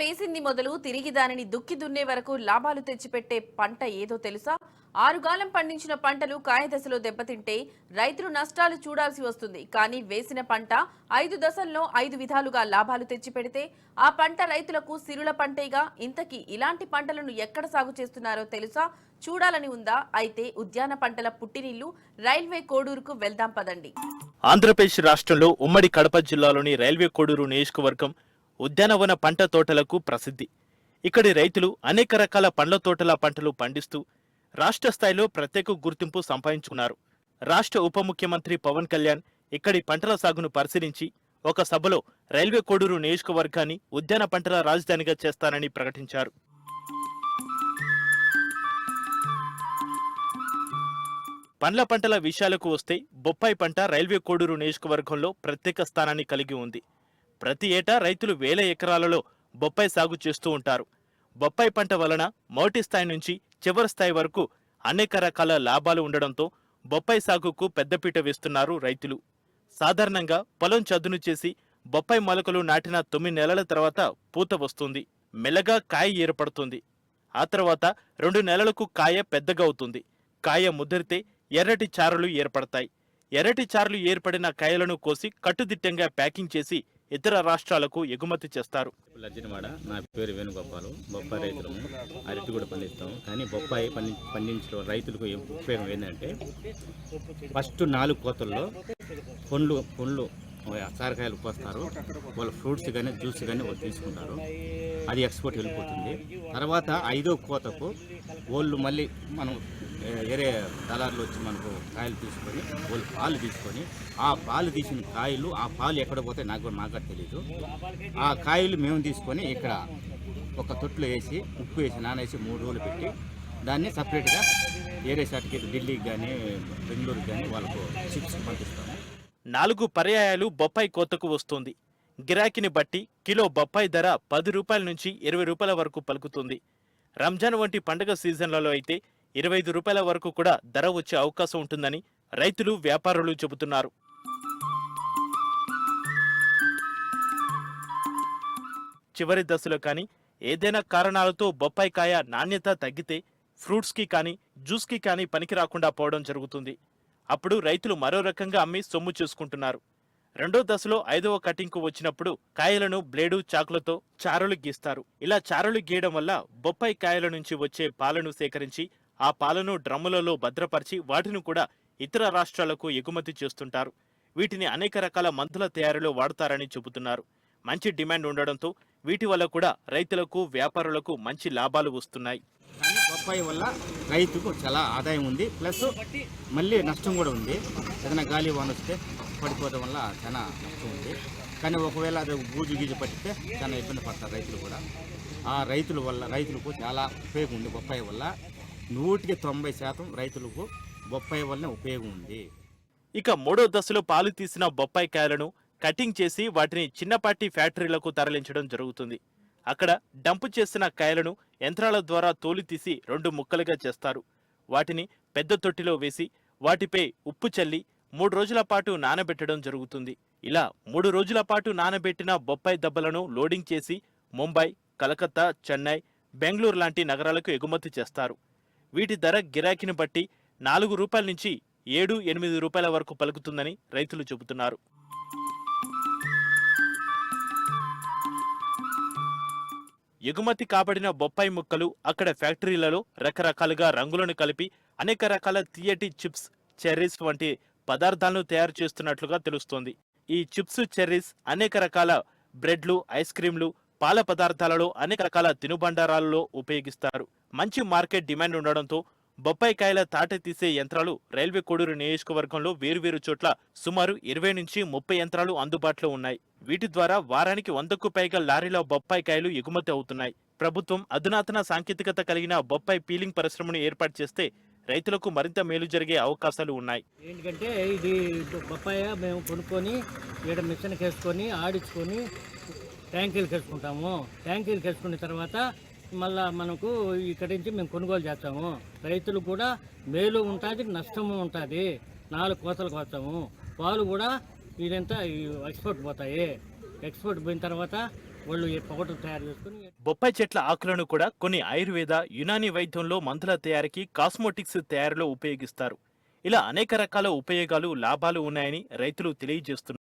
వేసింది మొదలు తిరిగి దానిని దుక్కి దున్నే వరకు లాభాలు తెచ్చిపెట్టే పంట ఏదో తెలుసా? ఆరుగాలం పండించిన పంటలు కాయదశలో దెబ్బతింటే రైతులు నష్టాలు చూడాల్సి వస్తుంది. కానీ వేసిన పంట ఐదు దశల్లో ఐదు విధాలుగా లాభాలు తెచ్చిపెడితే ఆ పంట రైతులకు సిరుల పంటేగా? ఇంతకీ ఇలాంటి పంటలను ఎక్కడ సాగు చేస్తున్నారో తెలుసా? చూడాలని ఉందా? అయితే ఉద్యాన పంటల పుట్టినిల్లు రైల్వే కోడూరుకు వెళ్దాం పదండి. ఆంధ్రప్రదేశ్ రాష్ట్రంలో ఉమ్మడి కడప జిల్లాలోని రైల్వే కోడూరు నియోజకవర్గం ఉద్యానవన పంట తోటలకు ప్రసిద్ధి. ఇక్కడి రైతులు అనేక రకాల పండ్ల తోటల పంటలు పండిస్తూ రాష్ట్ర స్థాయిలో ప్రత్యేక గుర్తింపు సంపాదించుకున్నారు. రాష్ట్ర ఉప ముఖ్యమంత్రి పవన్ కళ్యాణ్ ఇక్కడి పంటల సాగును పరిశీలించి ఒక సభలో రైల్వే కోడూరు నియోజకవర్గాన్ని ఉద్యాన పంటల రాజధానిగా చేస్తానని ప్రకటించారు. పండ్ల పంటల విషయాలకు వస్తే బొప్పాయి పంట రైల్వే కోడూరు నియోజకవర్గంలో ప్రత్యేక స్థానాన్ని కలిగి ఉంది. ప్రతి ఏటా రైతులు వేల ఎకరాలలో బొప్పాయి సాగు చేస్తూ ఉంటారు. బొప్పాయి పంట వలన మొదటి స్థాయి నుంచి చివరి స్థాయి వరకు అనేక రకాల లాభాలు ఉండడంతో బొప్పాయి సాగుకు పెద్దపీట వేస్తున్నారు రైతులు. సాధారణంగా పొలం చదును చేసి బొప్పాయి మొలకలు నాటిన తొమ్మిది నెలల తర్వాత పూత వస్తుంది. మెల్లగా కాయ ఏర్పడుతుంది. ఆ తర్వాత రెండు నెలలకు కాయ పెద్దగా అవుతుంది. కాయ ముదిరితే ఎర్రటి చారలు ఏర్పడతాయి. ఎర్రటి చారలు ఏర్పడిన కాయలను కోసి కట్టుదిట్టంగా ప్యాకింగ్ చేసి ఇతర రాష్ట్రాలకు ఎగుమతి చేస్తారు. లజ్జనవాడ నా పేరు వేణుగోపాలు. బొప్పాయి రైతులము. అరటి కూడా పండిస్తాం కానీ బొప్పాయి పండి పండించడం రైతులకు ఉపయోగం ఏంటంటే ఫస్ట్ నాలుగు కోతల్లో పండ్లు పండ్లు సారకాయలు పోస్తారు వాళ్ళ ఫ్రూట్స్ కానీ జ్యూస్ కానీ వాళ్ళు తీసుకుంటారు. అది ఎక్స్పోర్ట్ వెళ్ళిపోతుంది. తర్వాత ఐదో కోతకు వాళ్ళు మళ్ళీ మనం వేరే దళారులు వచ్చి మనకు కాయలు తీసుకొని వాళ్ళు పాలు తీసుకొని ఆ పాలు తీసిన కాయలు ఆ పాలు ఎక్కడ పోతాయి నాకు కూడా నాకు తెలీదు. తెలియదు ఆ కాయలు మేము తీసుకొని ఇక్కడ ఒక తొట్టులో వేసి ఉప్పు వేసి నానేసి మూడు రోజులు పెట్టి దాన్ని సపరేట్గా వేరే షాట్కి ఢిల్లీకి కానీ బెంగళూరుకి కానీ వాళ్ళకు చిప్స్ పంపిస్తాము. నాలుగు పర్యాయాలు బొప్పాయి కోతకు వస్తుంది. గిరాకీని బట్టి కిలో బొప్పాయి ధర పది రూపాయల నుంచి ఇరవై రూపాయల వరకు పలుకుతుంది. రంజాన్ వంటి పండుగ సీజన్లలో అయితే ఇరవై ఐదు రూపాయల వరకు కూడా ధర వచ్చే అవకాశం ఉంటుందని రైతులు వ్యాపారులు చెబుతున్నారు. చివరి దశలో కానీ ఏదైనా కారణాలతో బొప్పాయి కాయ నాణ్యత తగ్గితే ఫ్రూట్స్కి కానీ జ్యూస్కి కానీ పనికి రాకుండా పోవడం జరుగుతుంది. అప్పుడు రైతులు మరో రకంగా అమ్మి సొమ్ము చేసుకుంటున్నారు. రెండో దశలో ఐదవ కటింగ్కు వచ్చినప్పుడు కాయలను బ్లేడు చాకులతో చారులు గీస్తారు. ఇలా చారులు గీయడం వల్ల బొప్పాయి కాయల నుంచి వచ్చే పాలను సేకరించి ఆ పాలను డ్రమ్ములలో భద్రపరిచి వాటిని కూడా ఇతర రాష్ట్రాలకు ఎగుమతి చేస్తుంటారు. వీటిని అనేక రకాల మందుల తయారీలో వాడతారని చెబుతున్నారు. మంచి డిమాండ్ ఉండడంతో వీటి వల్ల కూడా రైతులకు వ్యాపారులకు మంచి లాభాలు వస్తున్నాయి. బొప్పాయి వల్ల రైతుకు చాలా ఆదాయం ఉంది. ప్లస్ మళ్ళీ నష్టం కూడా ఉంది. ఏదైనా గాలి వాన వస్తే పడిపోవడం వల్ల చాలా నష్టం ఉంది. కానీ ఒకవేళ అది బూజు గీజు పట్టితే చాలా ఇబ్బంది పడతారు రైతులు కూడా. ఆ రైతుల వల్ల రైతులకు చాలా ఉపయోగం ఉంది బొప్పాయి వల్ల. నూటికి తొంభై శాతం రైతులకు బొప్పాయి వల్ల ఉపయోగం ఉంది. ఇక మూడో దశలో పాలు తీసిన బొప్పాయి కాయలను కటింగ్ చేసి వాటిని చిన్నపాటి ఫ్యాక్టరీలకు తరలించడం జరుగుతుంది. అక్కడ డంపు చేసిన కాయలను యంత్రాల ద్వారా తోలి తీసి రెండు ముక్కలుగా చేస్తారు. వాటిని పెద్ద తొట్టిలో వేసి వాటిపై ఉప్పు చల్లి మూడు రోజుల పాటు నానబెట్టడం జరుగుతుంది. ఇలా మూడు రోజుల పాటు నానబెట్టిన బొప్పాయి దెబ్బలను లోడింగ్ చేసి ముంబై కలకత్తా చెన్నై బెంగళూరు లాంటి నగరాలకు ఎగుమతి చేస్తారు. వీటి ధర గిరాకీని బట్టి నాలుగు రూపాయల నుంచి ఏడు ఎనిమిది రూపాయల వరకు పలుకుతుందని రైతులు చెబుతున్నారు. ఎగుమతి కాబడిన బొప్పాయి ముక్కలు అక్కడ ఫ్యాక్టరీలలో రకరకాలుగా రంగులను కలిపి అనేక రకాల తీయటి చిప్స్ చెర్రీస్ వంటి పదార్థాలను తయారు చేస్తున్నట్లుగా తెలుస్తోంది. ఈ చిప్స్ చెర్రీస్ అనేక రకాల బ్రెడ్లు ఐస్ క్రీంలు పాల పదార్థాలలో అనేక రకాల తినుబండారాలలో ఉపయోగిస్తారు. మంచి మార్కెట్ డిమాండ్ ఉండడంతో బొప్పాయి కాయల తాట తీసే యంత్రాలు రైల్వే కోడూరు నియోజకవర్గంలో వేరువేరు చోట్ల సుమారు ఇరవై నుంచి ముప్పై యంత్రాలు అందుబాటులో ఉన్నాయి. వీటి ద్వారా వారానికి వందకు పైగా లారీల బొప్పాయి కాయలు ఎగుమతి అవుతున్నాయి. ప్రభుత్వం అధునాతన సాంకేతికత కలిగిన బొప్పాయి పీలింగ్ పరిశ్రమను ఏర్పాటు చేస్తే రైతులకు మరింత మేలు జరిగే అవకాశాలు ఉన్నాయి. ఏంటంటే ఇది బొప్పాయ మేము కొనుక్కొని ఈడ మిషన్కి వేసుకొని ఆడించుకొని ట్యాంకీలు చేసుకుంటాము ట్యాంకీలు వేసుకున్న తర్వాత మళ్ళా మనకు ఇక్కడి నుంచి మేము కొనుగోలు చేస్తాము. రైతులు కూడా మేలు ఉంటుంది నష్టము ఉంటుంది. నాలుగు కోతలు కోస్తాము పాలు కూడా ఇదంతా ఎక్స్పోర్ట్ పోతాయి. ఎక్స్పోర్ట్ పోయిన తర్వాత వాళ్ళు ఈ తయారు చేసుకుని బొప్పాయి చెట్ల ఆకులను కూడా కొన్ని ఆయుర్వేద యునాని వైద్యంలో మందుల తయారీకి కాస్మోటిక్స్ తయారీలో ఉపయోగిస్తారు. ఇలా అనేక రకాల ఉపయోగాలు లాభాలు ఉన్నాయని రైతులు తెలియజేస్తున్నారు.